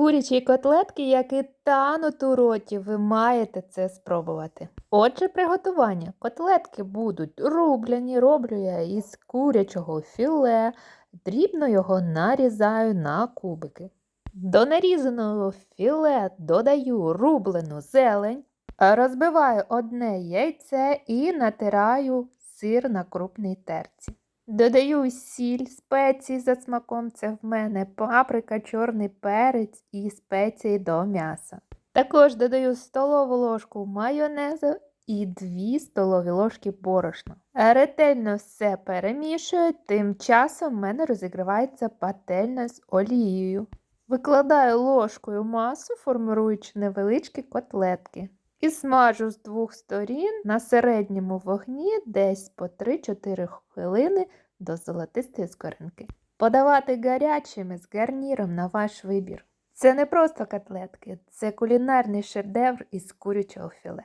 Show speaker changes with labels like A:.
A: Курячі котлетки, які тануть у роті, ви маєте це спробувати. Отже, приготування. Котлетки будуть рубляні, роблю я із курячого філе, дрібно його нарізаю на кубики. До нарізаного філе додаю рублену зелень, розбиваю одне яйце і натираю сир на крупній терці. Додаю сіль, спеції за смаком. Це в мене паприка, чорний перець і спеції до м'яса. Також додаю столову ложку майонезу і 2 столові ложки борошна. Ретельно все перемішую, тим часом в мене розігрівається пательня з олією. Викладаю ложкою масу, формируючи невеличкі котлетки. І смажу з двох сторін на середньому вогні десь по 3-4 хвилини до золотистої скоринки. Подавати гарячими з гарніром на ваш вибір. Це не просто котлетки, це кулінарний шедевр із курячого філе.